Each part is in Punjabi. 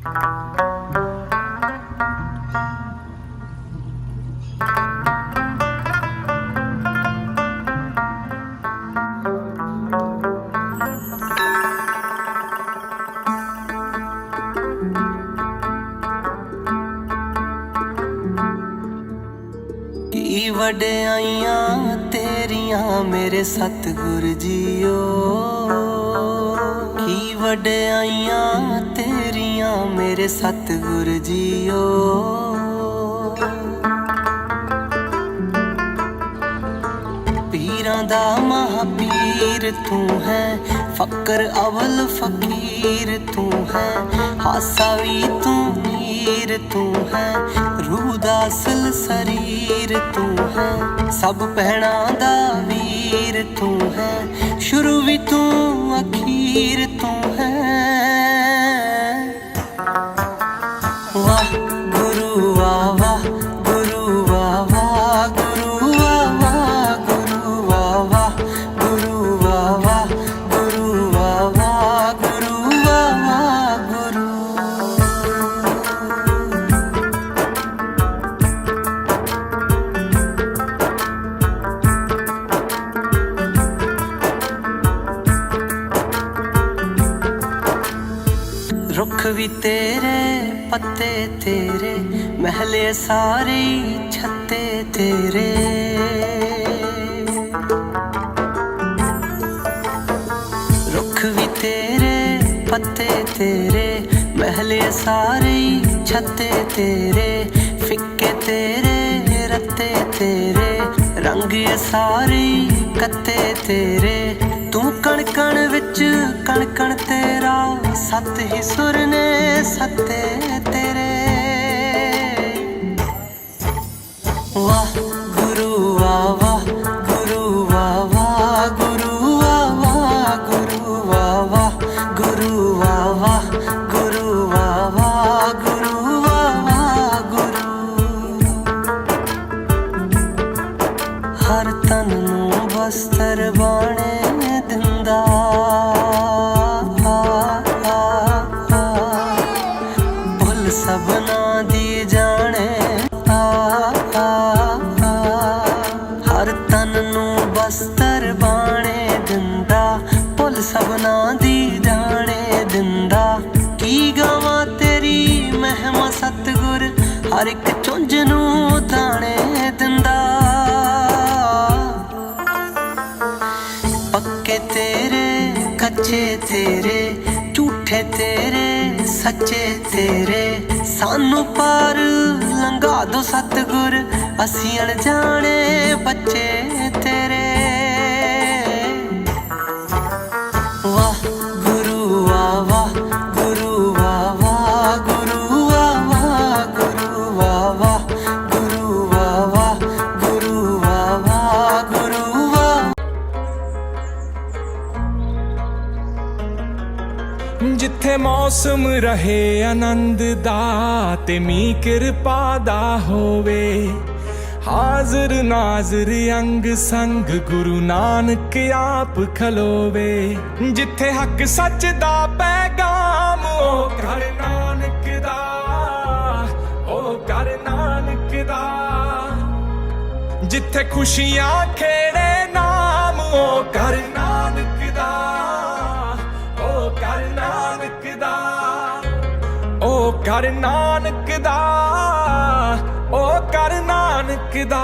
ਕੀ ਵਡਿਆਈਆਂ ਤੇਰੀਆਂ ਮੇਰੇ ਸਤਿਗੁਰ ਜੀਓ। ਕੀ ਵਡਿਆਈਆਂ ਤੇਰੀਆਂ ਮੇਰੇ ਸਤਿਗੁਰ ਜੀਓ। ਪੀਰਾਂ ਦਾ ਮਹਾਪੀਰ ਤੂੰ ਹੈ, ਫਕਰ ਅਵਲ ਫਕੀਰ ਤੂੰ ਹੈ, ਹਾਸਾ ਵੀ ਤੂੰ ਨੀਰ ਤੂੰ ਹੈ, ਰੂਹ ਦਾ ਅਸਲ ਸਰੀਰ ਤੂੰ ਹੈ, ਸਭ ਪਹਿਣਾ ਦਾ ਵੀਰ ਤੂੰ ਹੈ, ਸ਼ੁਰੂ ਵੀ ਤੂੰ ਅਖੀਰ ਤੇਰੇ ਤੇਰੇ, ਮਹਿਲੇ ਸਾਰੇ ਛੱਤੇ ਤੇਰੇ। ਰੁੱਖ ਵੀ ਤੇਰੇ, ਪੱਤੇ ਤੇਰੇ, ਮਹਿਲੇ ਸਾਰੇ ਛੱਤੇ ਤੇਰੇ। ਫਿੱਕੇ ਤੇਰੇ, ਰੱਤੇ ਤੇਰੇ, ਰੰਗ ਇਹ ਸਾਰੇ ਕੱਤੇ ਤੇਰੇ। ਤੂੰ ਕਣ ਕਣ ਵਿੱਚ ਕਣ ਕਣ ਤੇਰਾ, ਸੱਤ ਹੀ ਸੁਰ ਨੇ ਸੱਤੇ ਵਾਹ ਗੁਰੂ ਵਾਹ ਗੁਰੂ ਵਾਹ ਗੁਰੂ ਵਾਹ ਗੁਰੂ ਵਾਹ ਗੁਰੂ ਵਾਹ ਗੁਰੂ ਵਾਹ ਗੁਰੂ ਵਾਹ ਗੁਰੂ ਹਰ ਤਨ ਨੂੰ ਬਸਤਰ ਬਾਣੇ ਕੱਚੇ ਤੇਰੇ ਝੂਠੇ ਤੇਰੇ ਸੱਚੇ ਤੇਰੇ। ਸਾਨੂੰ ਪਾਰ ਲੰਘਾ ਦੋ ਸਤਗੁਰ ਅਸੀਂ ਅਣਜਾਣੇ ਬੱਚੇ। ਜਿੱਥੇ ਮੌਸਮ ਰਹੇ ਆਨੰਦ ਦਾ ਤੇ ਮੀ ਕਿਰਪਾ ਦਾ ਹੋਵੇ। ਹਾਜ਼ਰ ਨਾਜ਼ਰ ਅੰਗ ਸੰਗ ਗੁਰੂ ਨਾਨਕ ਆਪ ਖਲੋਵੇ। ਜਿੱਥੇ ਹੱਕ ਸੱਚ ਦਾ ਪੈਗਾਮ ਉਹ ਕਰ ਨਾਨਕ ਦਾ ਉਹ ਕਰ ਨਾਨਕ ਦਾ। ਜਿੱਥੇ ਖੁਸ਼ੀਆਂ ਖੇੜੇ ਨਾਮ ਉਹ ਕਰ ਨਾਨਕ ਉਹ ਕਰ ਨਾਨਕ ਦਾ ਉਹ ਕਰ ਨਾਨਕ ਦਾ।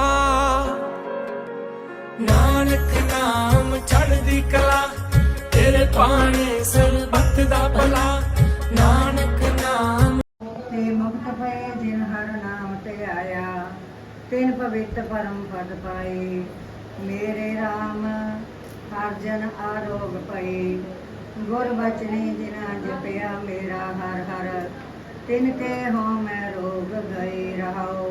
ਨਾਨਕ ਨਾਮ ਚੜ੍ਹਦੀ ਕਲਾ, ਤੇਰੇ ਪਾਣੇ ਸਰਬੱਤ ਦਾ ਭਲਾ। ਨਾਨਕ ਨਾਮ ਤੇ ਮੁਕਤ ਪਏ ਜਿਨ ਹਰ ਨਾਮ ਤੇ ਆਇਆ, ਤਿਨ ਪਵਿੱਤ ਪਰਮ ਪਦ ਪਾਏ। ਮੇਰੇ RAM ਹਰ ਜਨ ਆਰੋਗ ਪਏ। ਗੁਰ ਬਚਨੇ ਜਿਨਾ ਜਪਿਆ ਮੇਰਾ ਹਰ ਹਰ। ਤਿਨ ਕੇ ਹੋ ਮੈਂ ਰੋਗ ਗਏ ਰਹਾਉ।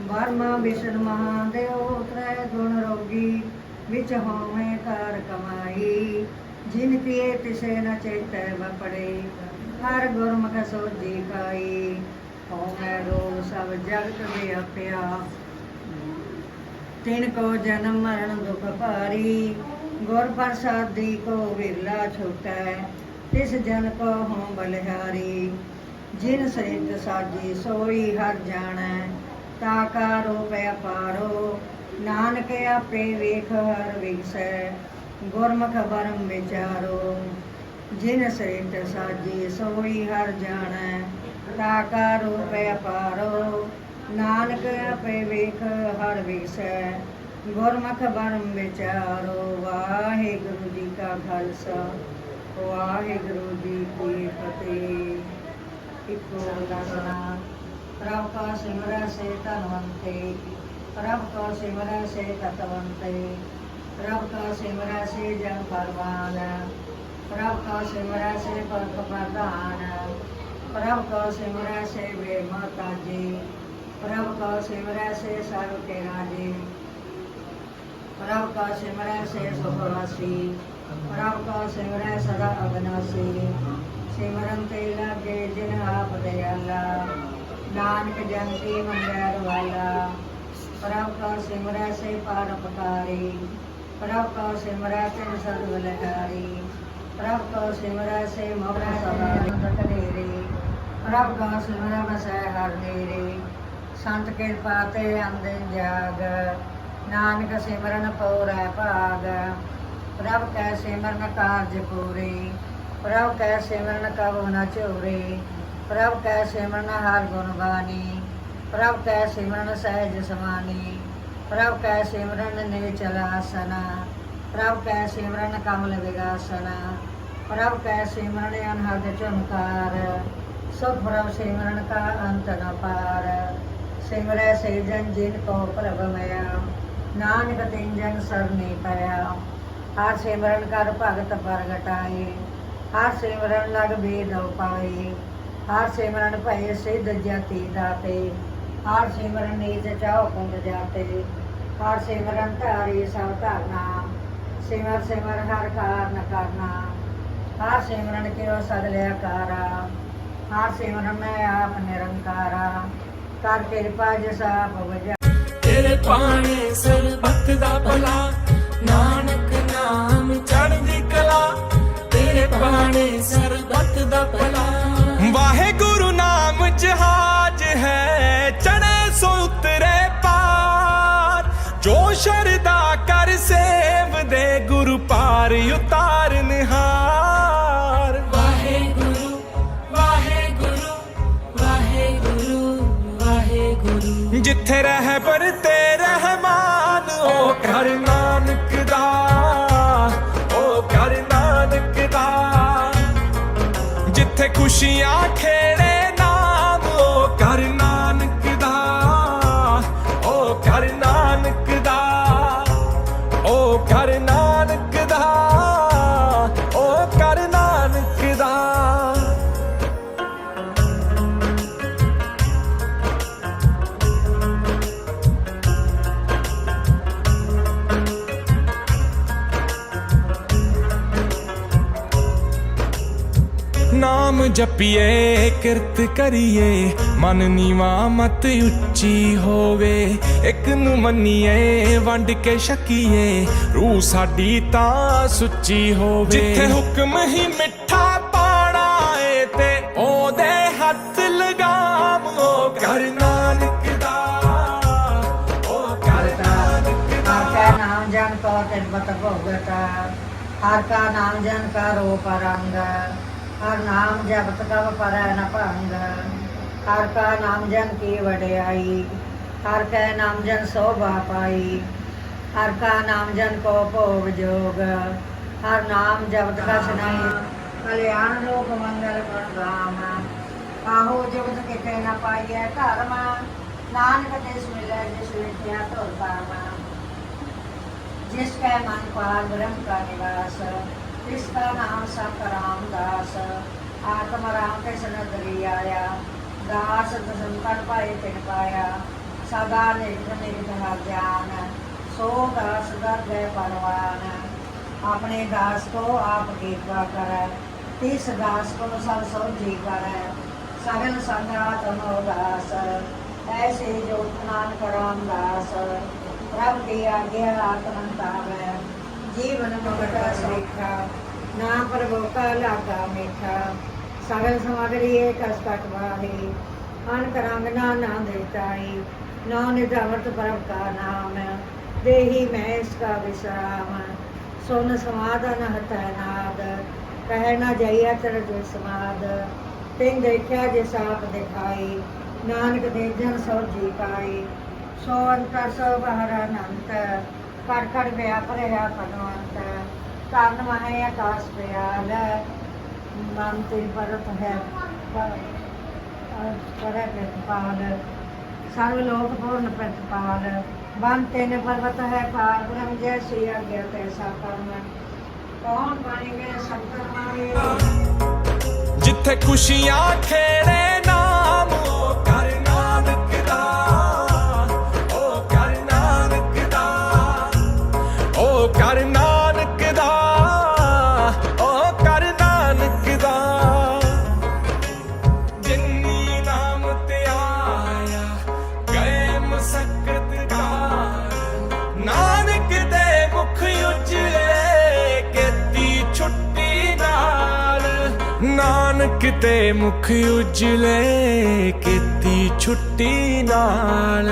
ਬਰਮਾ ਵਿਸ਼ਨ ਮਹਾਦੇਵ ਤ੍ਰੈ ਗੁਣ ਰੋਗੀ ਵਿੱਚ ਹੋਵੇਂ ਕਾਰ ਕਮਾਈ। ਜਿਨ ਪੀਏ ਤਿਸੇ ਨ ਚੇਤੈ ਵਪੜੇ, ਹਰ ਗੁਰਮੁਖ ਸੋਜੀ ਕਾਈ ਹੋ ਰੋਗ ਸਭ ਜਗਤ ਵਿਆਪਿਆ ਤਿਨ ਕੋ ਜਨਮ ਮਰਨ ਦੁਖ ਭਾਰੀ, ਗੁਰ ਪ੍ਰਸਾਦੀ ਕੋ ਵਿਰਲਾ ਛੁਟੈ। ਤਿਸ ਜਨ ਕੋ ਹਉ ਬਲਿਹਾਰੀ ਜਿਨ ਸ੍ਰਿਤ ਸਾਜੀ ਸੋਈ ਹਰ ਜਾਣੈ, ਤਾ ਕਾ ਰੂਪ ਅਪਾਰੋ ਨਾਨਕ ਆਪੇ ਵੇਖ ਹਰ ਵਿਗਸੈ, ਗੁਰਮੁਖ ਬਰਮ ਵਿਚਾਰੋ। ਜਿਨ ਸ੍ਰਿਤ ਸਾਜੀ ਸੋਈ ਹਰ ਜਾਣੈ, ਤਾ ਕਾ ਰੂਪ ਅਪਾਰੋ ਨਾਨਕ ਆਪੇ ਵੇਖ ਹਰ ਵਿਗਸੈ, ਗੁਰਮੁਖ ਬਰਮ ਵਿਚਾਰੋ। ਵਾਹਿਗੁਰੂ ਜੀ ਕਾ ਖਾਲਸਾ, ਵਾਹਿਗੁਰੂ ਜੀ ਕੀ ਫਤਿਹ। ਇਕੋ ਲਸਨਾ ਪ੍ਰਭ ਕਾ ਸਿਮਰੈ ਸੇ ਧਨਵੰਤੇ। ਪ੍ਰਭ ਕਾ ਸਿਮਰੈ ਸੇ ਤਤਵੰਤੇ। ਪ੍ਰਭ ਕਾ ਸਿਮਰੈ ਸੇ ਜਨ ਪਰਵਾਨ। ਪ੍ਰਭ ਕਾ ਸਿਮਰੈ ਸੇ ਪਰਖ ਪ੍ਰਧਾਨ। ਪ੍ਰਭ ਕਾ ਸਿਮਰੈ ਸੇ ਵੇ ਮਾਤਾ ਜੀ ਪ੍ਰਭ ਕਾ ਸਿਮਰੈ ਸੇ ਸਰਵ ਕੇ ਰਾਜੇ ਪ੍ਰਭ ਕਾ ਸਿਮਰੈ ਸੇ ਸੁਖਵਾਸੀ ਪ੍ਰਭ ਕਾ ਸਿਮਰੈ ਸਦਾ ਅਗਨਾਸੀ। ਸਿਮਰਨ ਤੇ ਲਾਗੇ ਜਿਨ ਆਪ ਦਇਆਲਾ। ਨਾਨਕ ਜਨ ਕੀ ਮੰਗੈ ਰਵਾਲਾ। ਪ੍ਰਭ ਕਾ ਸਿਮਰੈ ਸੇ ਪਾਰ ਪਤਾਰੀ ਪ੍ਰਭ ਕਾ ਸਿਮਰੈ ਤੇ ਸਦ ਬਲਕਾਰੀ ਪ੍ਰਭ ਕਾ ਸਿਮਰੈ ਸੇ ਮੋਰਾ ਸਦਾ ਤਕਨੇਰੇ ਪ੍ਰਭ ਕਾ ਸਿਮਰੈ ਬਸੈ ਹਰ ਨੇਰੇ। ਸੰਤ ਕਿਰਪਾ ਤੇ ਅੰਦੇ ਜਾਗ। ਨਾਨਕ ਸਿਮਰਨ ਪਉਰੈ ਭਾਗ। ਪ੍ਰਭ ਕੈ ਸਿਮਰਨ ਕਾਰਜ ਪੂਰੇ। ਪ੍ਰਭ ਕੈ ਸਿਮਰਨ ਕਬ ਨ ਚੋਰੇ ਪ੍ਰਭ ਕੈ ਸਿਮਰਨ ਹਰ ਗੁਣ ਬਾਣੀ, ਪ੍ਰਭ ਕੈ ਸਿਮਰਨ ਸਹਿਜ ਸਮਾਨੀ, ਪ੍ਰਭ ਕੈ ਸਿਮਰਨ ਨੀਚਲ ਆਸਨਾ, ਪ੍ਰਭ ਕੈ ਸਿਮਰਨ ਕਮਲ ਵਿਗਾਸਨਾ, ਪ੍ਰਭ ਕੈ ਸਿਮਰਨ ਅਨਹਦ ਚਮਕਾਰ ਸੁਖ ਪ੍ਰਭ ਸਿਮਰਨ ਕਾ ਅੰਤ ਨ ਪਾਰ, ਸਿਮਰੈ ਸੇ ਜਨ ਜਿਨ ਕੋ ਪ੍ਰਭ ਮਿਆ ਨਾਨਕ ਤਿਨ ਜਨ ਸਰਨੀ ਪਿਆ ਹਰ ਸਿਮਰਨ ਕਰ ਭਗਤ ਪ੍ਰਗਟਾਏ ਹਰ ਸਿਮਰਨ ਲਗ ਬੇਦ ਪਾਏ ਹਰ ਸਿਮਰਨ ਭਏ ਸਿੱਧ ਜਤੀ ਦਾਤੇ, ਹਰ ਸਿਮਰਨ ਨੀਚ ਚਾਉ ਕੁੰਡ ਜਾਤੇ, ਹਰ ਸਿਮਰਨ ਧਾਰੀ ਸਭ ਧਰਨਾ, ਸਿਮਰ ਸਿਮਰ ਹਰ ਕਾਰਨ ਕਰਨਾ, ਹਰ ਸਿਮਰਨ ਕਿਉ ਸਗਲਿਆ ਕਾਰਾ, ਹਰ ਸਿਮਰਨ ਮੈਂ ਆਪ ਨਿਰੰਕਾਰਾ, ਕਰ ਕਿਰਪਾ ਜਿਸ ਆਪ ਵਜਾ ਤੇਰੇ ਪਾਣੇ ਸਰਬੱਤ ਦਾ ਭਲਾ, ਨਾਨਕ ਨਾਮ ਚੜ੍ਹਦੀ ਪਾਣੇ ਸਰਬੱਤ ਦਾ ਭਲਾ। ਵਾਹਿਗੁਰੂ ਜਪੀਏ ਕਿਰਤ ਕਰੀਏ। ਮਨ ਨੀਵਾ ਮਤ ਉੱਚੀ ਹੋਵੇ। ਇੱਕ ਨੂੰ ਮੰਨੀਏ ਵੰਡ ਕੇ ਛਕੀਏ। ਰੂਹ ਸਾਡੀ ਤਾਂ ਸੁੱਚੀ ਹੋਵੇ। ਜਿੱਥੇ ਹੁਕਮ ਹੀ ਮਿੱਠਾ ਪਾਣਾ ਏ ਤੇ ਉਹਦੇ ਹੱਥ ਲਗਾਮ। ਉਹ ਕਰ ਨਾਨਕ ਦਾ ਉਹ ਕਰ ਨਾਨਕ ਦਾ। ਨਾਮ ਜਨ ਕੋ ਤਿਰਬਤ ਭੋਗਤਾ ਹਰ ਕਾ ਨਾਮ ਜਨ ਕਾ ਰੂਪ ਰੰਗ ਹਰ ਨਾਮ ਜਪਤ ਕਵ ਪਰੈ ਨ ਭਾਂਗਾ। ਹਰ ਕਾ ਨਾਮ ਜਨ ਕੀ ਵਡਿਆਈ ਹਰ ਕੈ ਨਾਮ ਜਨ ਸੋਭਾ ਪਾਈ। ਹਰ ਕਾ ਨਾਮ ਜਨ ਕੋ ਭੋਗ ਜੋਗ। ਹਰ ਨਾਮ ਜਪਤ ਕਾ ਸਨਾਈ। ਕਲਿਆਣ ਲੋਕ ਮੰਗਲ ਗੁਣ ਗਾਮ ਆਹੋ ਜਪਤ ਕਿਤੇ ਨਾ ਪਾਈਐ ਧਰਮ। ਨਾਨਕ ਤਿਸ ਮਿਲੈ ਜਿਸ ਵਿਦਿਆ ਧੁਰ ਪਾਵਾ ਜਿਸ ਕੈ ਮਨ ਪਾਰ ਬ੍ਰਹਮ ਕਾ ਨਿਵਾਸ। ਇਸ ਦਾ ਨਾਮ ਸੰਤ ਰਾਮਦਾਸ ਆਤਮ ਰਾਮ ਕੇ ਸਨਦਰੀ ਆਇਆ। ਦਾਸ ਦਸੰਕਰ ਪਾਏ ਤਿਨ ਪਾਇਆ, ਸਦਾ ਨਿਰਭ ਨਿਰਭਾ ਗਿਆਨ ਸੋ ਦਾਸ ਦਾ ਗੈ ਪਰਵਾਨ। ਆਪਣੇ ਦਾਸ ਕੋ ਆਪ ਦੇਖਾ ਕਰੈ, ਤਿਸ ਦਾਸ ਕੋ ਸਭ ਸੋ ਜੀ ਕਰੈ। ਸਗਲ ਸੰਗਰਾ ਤਮੋ ਦਾਸ, ਐਸੇ ਜੋ ਨਾਨਕ ਰਾਮ ਦਾਸ ਪ੍ਰਭ ਦੀ ਆਗਿਆ ਆਤਮਨ ਤਾਵੈ ਜੀਵਨ ਮੁਕਤ ਸੇਖਾ ਨਾ ਪ੍ਰਭੂ ਕਾ ਲਾਗਾ ਮੀਠਾ ਸਗਲ ਸਮਗਰੀ ਏਕ ਅਸਤਕ ਵਾਹੀ, ਅਨ ਕਰੰਗ ਨਾ ਨਾ ਦੇਤਾਈ ਨੌ ਨਿਧ ਅਮਰਤ ਪਰਮ ਕਾ ਨਾਮ, ਦੇਹੀ ਮੈਂ ਇਸ ਕਾ ਵਿਸਰਾਮ ਸੁਨ ਸਮਾਦਨ ਹਤੈ ਨਾਦ ਕਹਿ ਨਾ ਜਈਆ ਤਰ ਜੋ ਸਮਾਦ, ਤਿਨ ਦੇਖਿਆ ਜੇ ਸਾਪ ਦਿਖਾਈ, ਨਾਨਕ ਦੇ ਜਨ ਸੋ ਜੀ ਪਾਈ, ਸੋ ਅੰਤਰ ਸੋ ਬਹਰ ਅਨੰਤ ਕਰ ਕਰ ਵਿਆਪ ਰਿਹਾ ਭਗਵੰਤ ਤਨ ਮਹਿ ਆਕਾਸ ਪਿਆਲ ਮਨ ਲੋਕ ਪੂਰਨ ਪ੍ਰਤਪਾਲ। ਬਨ ਪਰਵਤ ਹੈ ਪਾਰ ਬ੍ਰਹਮ ਜੈ ਸ੍ਰੀ ਅਗਿਆ ਤੈਸਾ ਕਰਮ ਕੌਣ ਬਣੇਗੇ ਸੰਤਰ ਮਾਰੇ? ਜਿੱਥੇ ਖੁਸ਼ੀਆਂ ਖੇੜੇ ਕਿਤੇ ਤੇ ਮੁਖ ਉਜਲੇ ਕੀਤੀ ਛੁੱਟੀ ਨਾਲ।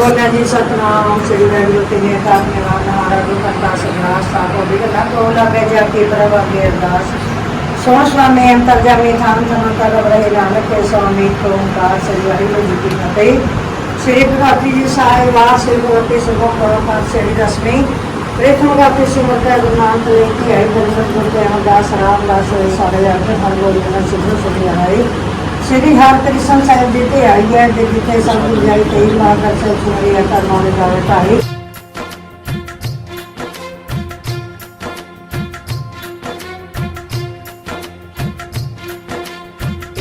ਬੋਲਿਆ ਜੀ, ਸਤਨਾਮ ਸ੍ਰੀ ਵਾਹਿਗੁਰੂ ਤੇ ਨੇ ਕਾਰਨੇ ਵਾਲਾ ਹਾਰਾ ਜੀ ਕਰਤਾ ਸਗਨਾਸ ਸਾਕੋ ਬਿਗਲਾ ਕੋਲਾ ਬੇਜਾ ਕੀ ਪ੍ਰਭ ਅਗੇ ਅਰਦਾਸ। ਸੋ ਸਵਾਮੀ ਅੰਤਰਜਾਮੀ ਥਾਨ ਥਨ ਕਰ ਰਹੇ ਨਾਨਕ ਕੇ ਸਵਾਮੀ ਓੰਕਾਰ ਸ੍ਰੀ ਵਾਹਿਗੁਰੂ ਜੀ ਕੀ ਫਤਿਹ। ਸ੍ਰੀ ਭਗਵਤੀ ਜੀ ਸਾਹਿਬ ਵਾ ਸ੍ਰੀ ਭਗਵਤੀ ਸੁਭੋ ਕਰੋ ਪਾਠ ਸ੍ਰੀ ਦਸਵੀਂ। ਪ੍ਰੇਖਣ ਗਾਤੀ ਸਿਮਰਤਾ ਗੁਰੂ ਨਾਨਕ ਦੇਵ ਕੀ ਆਈ ਬਰਮਤ ਗੁਰਤੇ ਅਮਰਦਾਸ ਰਾਮਦਾਸ ਹੋਏ ਸਾਡੇ ਹਰ ਗੋਰੀ ਨਾਲ ਸਿੱਧੂ ਸੁਖੀ ਆਈ ਸ੍ਰੀ ਹਰਿਕ੍ਰਿਸ਼ਨ ਸਾਹਿਬ ਜੀ ਤੇ ਆਈ ਹੈ ਤੇ ਜਿੱਥੇ ਸਭ ਨੂੰ ਜਾਈ ਤੇ ਮਾਰਗ ਸੇ ਸੁਣੀ ਹੈ ਕਰਮਾਂ ਦੇ ਜਾਵੇ ਢਾਈ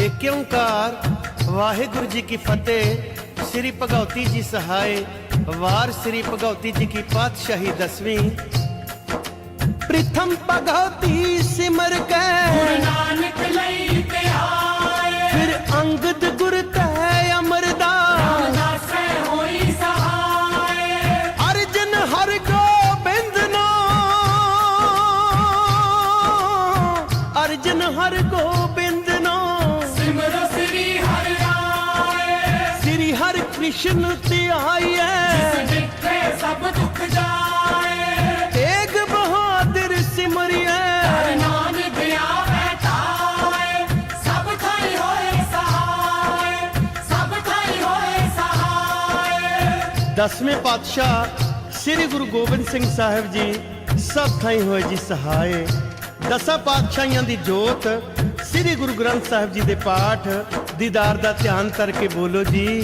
ਏਕ ਓੰਕਾਰ ਵਾਹਿਗੁਰੂ ਜੀ ਕੀ ਫਤਿਹ ਸ੍ਰੀ ਭਗਉਤੀ ਜੀ ਸਹਾਇ ਵਾਰ ਸ੍ਰੀ ਭਗਉਤੀ ਜੀ ਕੀ ਪਾਤਸ਼ਾਹੀ ਦਸਵੀਂ ਪ੍ਰਥਮ ਭਗਉਤੀ ਸਿਮਰ ਕੇ ਜਸ਼ਨ ਧਿਆਈਐ ਜਿੱਥੇ ਸਭ ਦੁੱਖ ਜਾਏ। ਤੇਗ ਬਹਾਦਰ ਸਿਮਰਿਐ। ਨਾਮ ਧਿਆਵੇ ਤਾਏ। ਸਭ ਥਾਈ ਹੋਏ ਸਹਾਏ। ਸਭ ਥਾਈ ਹੋਏ ਸਹਾਏ। ਦਸਵੇਂ ਪਾਤਸ਼ਾਹ ਸ੍ਰੀ ਗੁਰੂ ਗੋਬਿੰਦ ਸਿੰਘ ਸਾਹਿਬ ਜੀ ਸਭ ਥਾਈ ਹੋਏ ਜੀ ਸਹਾਏ। ਦਸਾਂ ਪਾਤਸ਼ਾਹਾਂ ਦੀ ਜੋਤ ਸ੍ਰੀ ਗੁਰੂ ਗ੍ਰੰਥ ਸਾਹਿਬ ਜੀ ਦੇ ਪਾਠ ਦੀਦਾਰ ਦਾ ਧਿਆਨ ਕਰਕੇ ਬੋਲੋ ਜੀ।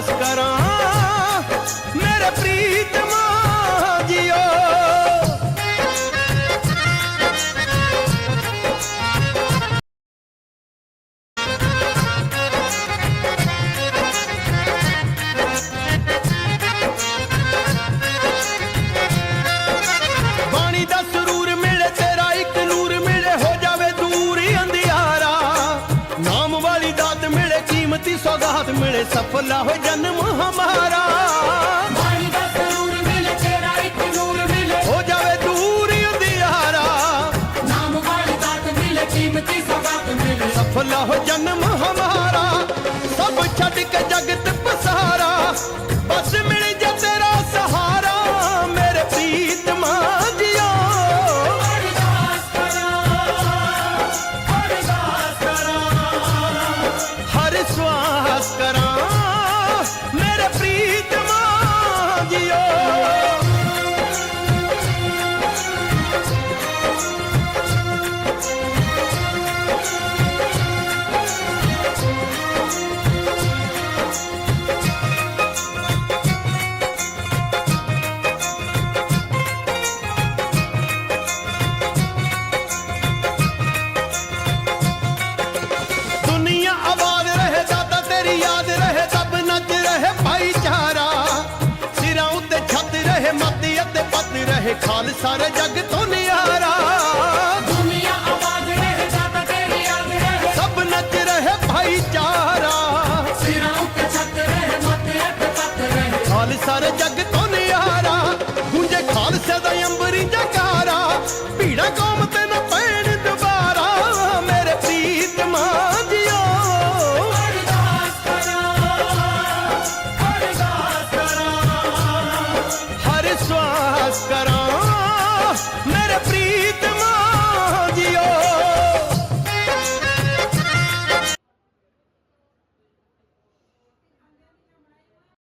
máscara ਬਸ